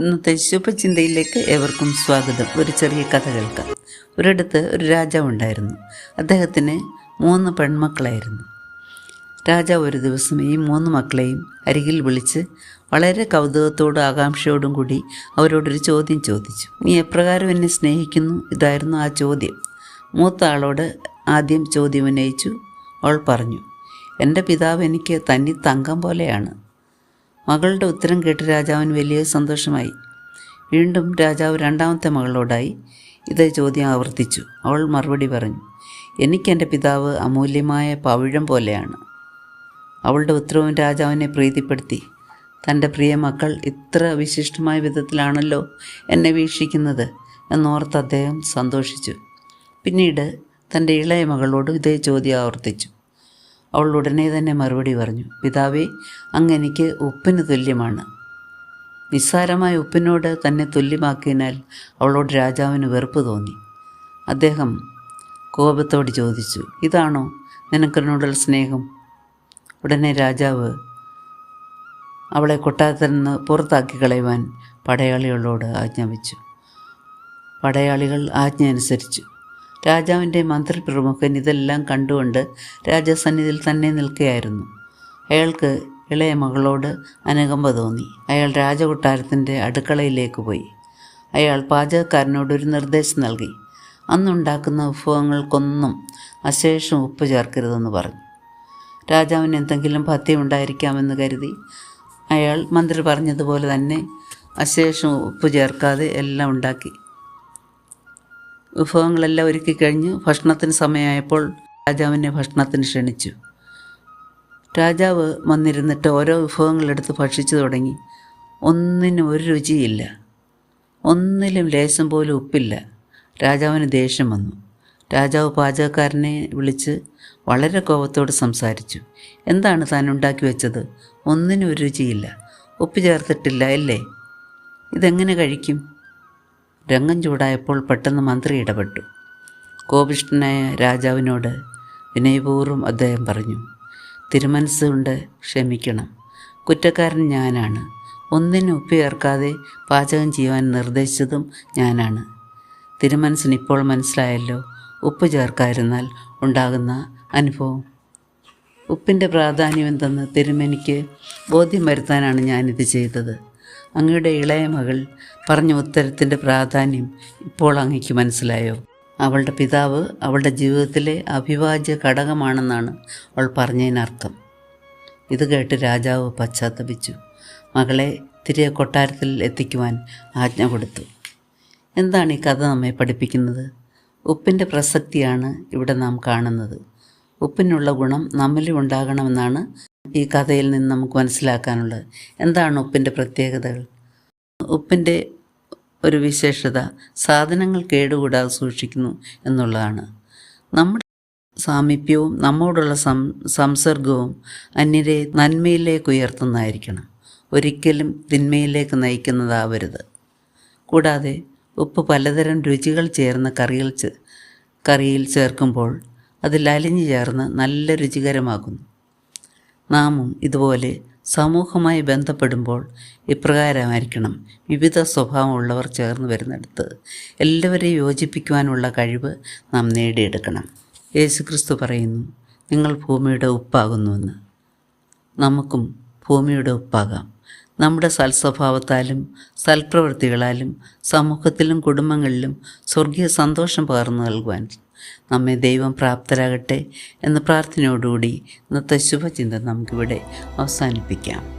ഇന്നത്തെ ശുഭചിന്തയിലേക്ക് ഏവർക്കും സ്വാഗതം. ഒരു ചെറിയ കഥ കേൾക്കാം. ഒരിടത്ത് ഒരു രാജാവ് ഉണ്ടായിരുന്നു. അദ്ദേഹത്തിന് മൂന്ന് പെൺമക്കളായിരുന്നു. രാജാവ് ഒരു ദിവസം ഈ മൂന്ന് മക്കളെയും അരികിൽ വിളിച്ച് വളരെ കൗതുകത്തോടും ആകാംക്ഷയോടും കൂടി അവരോടൊരു ചോദ്യം ചോദിച്ചു. നീ എപ്രകാരം എന്നെ സ്നേഹിക്കുന്നു? ഇതായിരുന്നു ആ ചോദ്യം. മൂത്ത ആളോട് ആദ്യം ചോദ്യം ഉന്നയിച്ചു. അവൾ പറഞ്ഞു എന്റെ പിതാവ് എനിക്ക് തന്നി തങ്കം പോലെയാണ്. മകളുടെ ഉത്തരം കേട്ട് രാജാവിന് വലിയ സന്തോഷമായി. വീണ്ടും രാജാവ് രണ്ടാമത്തെ മകളോടായി ഇതേ ചോദ്യം ആവർത്തിച്ചു. അവൾ മറുപടി പറഞ്ഞു എനിക്കെന്റെ പിതാവ് അമൂല്യമായ പവിഴം പോലെയാണ്. അവളുടെ ഉത്തരവും രാജാവിനെ പ്രീതിപ്പെടുത്തി. തന്റെ പ്രിയ മക്കൾ ഇത്ര വിശിഷ്ടമായ വിധത്തിലാണല്ലോ എന്നെ വീക്ഷിക്കുന്നത് എന്നോർത്ത് അദ്ദേഹം സന്തോഷിച്ചു. പിന്നീട് തന്റെ ഇളയ മകളോട് ഇതേ ചോദ്യം ആവർത്തിച്ചു. അവൾ ഉടനെ തന്നെ മറുപടി പറഞ്ഞു പിതാവേ അങ്ങ് എനിക്ക് ഉപ്പിന് തുല്യമാണ്. നിസ്സാരമായ ഉപ്പിനോട് തന്നെ തുല്യമാക്കിയതിനാൽ അവളോട് രാജാവിന് വെറുപ്പ് തോന്നി. അദ്ദേഹം കോപത്തോട് ചോദിച്ചു ഇതാണോ നിനക്കെന്നോടുള്ള സ്നേഹം? ഉടനെ രാജാവ് അവളെ കൊട്ടാരത്തിൽ നിന്ന് പുറത്താക്കി കളയുവാൻ പടയാളികളോട് ആജ്ഞാപിച്ചു. പടയാളികൾ ആജ്ഞ അനുസരിച്ചു. രാജാവിന്റെ മന്ത്രിപ്രമുഖൻ ഇതെല്ലാം കണ്ടുകൊണ്ട് രാജസന്നിധിയിൽ തന്നെ നിൽക്കുകയായിരുന്നു അയാൾക്ക് ഇളയ മകളോട് അനുകമ്പ തോന്നി. അയാൾ രാജകൊട്ടാരത്തിന്റെ അടുക്കളയിലേക്ക് പോയി. അയാൾ പാചകക്കാരനോട് ഒരു നിർദ്ദേശം നൽകി. അന്നുണ്ടാക്കുന്ന വിഭവങ്ങൾക്കൊന്നും അശേഷം ഉപ്പ് ചേർക്കരുതെന്ന് പറഞ്ഞു. രാജാവിന് എന്തെങ്കിലും ഭത്യം ഉണ്ടായിരിക്കാമെന്ന് കരുതി. അയാൾ മന്ത്രി പറഞ്ഞതുപോലെ തന്നെ അശേഷം ഉപ്പ് ചേർക്കാതെ എല്ലാം ഉണ്ടാക്കി. വിഭവങ്ങളെല്ലാം ഒരുക്കി കഴിഞ്ഞ് ഭക്ഷണത്തിന് സമയമായപ്പോൾ രാജാവിനെ ഭക്ഷണത്തിന് ക്ഷണിച്ചു. രാജാവ് വന്നിരുന്നിട്ട് ഓരോ വിഭവങ്ങളെടുത്ത് ഭക്ഷിച്ചു തുടങ്ങി. ഒന്നിനും ഒരു രുചിയില്ല. ഒന്നിലും ലേശം പോലും ഉപ്പില്ല. രാജാവിന് ദേഷ്യം വന്നു. രാജാവ് പാചകക്കാരനെ വിളിച്ച് വളരെ കോപത്തോട് സംസാരിച്ചു. എന്താണ് താൻ ഉണ്ടാക്കി വെച്ചത്? ഒന്നിനും ഒരു രുചിയില്ല. ഉപ്പ് ചേർത്തിട്ടില്ല അല്ലേ? ഇതെങ്ങനെ കഴിക്കും? രംഗം ചൂടായപ്പോൾ പെട്ടെന്ന് മന്ത്രി ഇടപെട്ടു. കോപിഷ്ഠനായ രാജാവിനോട് വിനയപൂർവം അദ്ദേഹം പറഞ്ഞു തിരുമനസ്സുകൊണ്ട് ക്ഷമിക്കണം. കുറ്റക്കാരൻ ഞാനാണ്. ഒന്നിനും ഉപ്പ് ചേർക്കാതെ പാചകം ചെയ്യുവാൻ നിർദ്ദേശിച്ചതും ഞാനാണ്. തിരുമനസ്സിന് ഇപ്പോൾ മനസ്സിലായല്ലോ ഉപ്പ് ചേർക്കാതിരുന്നാൽ ഉണ്ടാകുന്ന അനുഭവം. ഉപ്പിന്റെ പ്രാധാന്യം എന്തെന്ന് തിരുമേനിക്ക് ബോധ്യം വരുത്താനാണ് ഞാനിത് ചെയ്തത്. അങ്ങയുടെ ഇളയ മകൾ പറഞ്ഞ ഉത്തരത്തിന്റെ പ്രാധാന്യം ഇപ്പോൾ അങ്ങയ്ക്ക് മനസ്സിലായോ? അവളുടെ പിതാവ് അവളുടെ ജീവിതത്തിലെ അവിഭാജ്യ ഘടകമാണെന്നാണ് അവൾ പറഞ്ഞതിനർത്ഥം. ഇത് കേട്ട് രാജാവ് പശ്ചാത്തപിച്ചു. മകളെ തിരികെ കൊട്ടാരത്തിൽ എത്തിക്കുവാൻ ആജ്ഞ കൊടുത്തു. എന്താണ് ഈ കഥ നമ്മെ പഠിപ്പിക്കുന്നത്? ഉപ്പിന്റെ പ്രസക്തിയാണ് ഇവിടെ നാം കാണുന്നത്. ഉപ്പിനുള്ള ഗുണം നമ്മളിൽ ഉണ്ടാകണമെന്നാണ് ഈ കഥയിൽ നിന്ന് നമുക്ക് മനസ്സിലാക്കാനുള്ളത്. എന്താണ് ഉപ്പിന്റെ പ്രത്യേകതകൾ? ഉപ്പിന്റെ ഒരു വിശേഷത സാധനങ്ങൾ കേടുകൂടാതെ സൂക്ഷിക്കുന്നു എന്നുള്ളതാണ്. നമ്മുടെ സാമീപ്യവും നമ്മോടുള്ള സം സംസർഗവും അന്യരെ നന്മയിലേക്ക് ഉയർത്തുന്നതായിരിക്കണം. ഒരിക്കലും തിന്മയിലേക്ക് നയിക്കുന്നതാവരുത്. കൂടാതെ ഉപ്പ് പലതരം രുചികൾ ചേർന്ന കറികൾ കറിയിൽ ചേർക്കുമ്പോൾ അതിൽ അലിഞ്ഞു ചേർന്ന് നല്ല രുചികരമാകുന്നു. നാമും ഇതുപോലെ സമൂഹമായി ബന്ധപ്പെടുമ്പോൾ ഇപ്രകാരമായിരിക്കണം. വിവിധ സ്വഭാവമുള്ളവർ ചേർന്ന് വരുന്നിടത്ത് എല്ലാവരെയും യോജിപ്പിക്കുവാനുള്ള കഴിവ് നാം നേടിയെടുക്കണം. യേശുക്രിസ്തു പറയുന്നു നിങ്ങൾ ഭൂമിയുടെ ഉപ്പാകുന്നുവെന്ന്. നമുക്കും ഭൂമിയുടെ ഉപ്പാകാം. നമ്മുടെ സൽസ്വഭാവത്താലും സൽപ്രവൃത്തികളാലും സമൂഹത്തിലും കുടുംബങ്ങളിലും സ്വർഗീയ സന്തോഷം പകർന്നു നൽകുവാൻ നമ്മെ ദൈവം പ്രാപ്തരാകട്ടെ എന്ന പ്രാർത്ഥനയോടുകൂടി ഇന്നത്തെ ശുഭചിന്ത നമുക്കിവിടെ അവസാനിപ്പിക്കാം.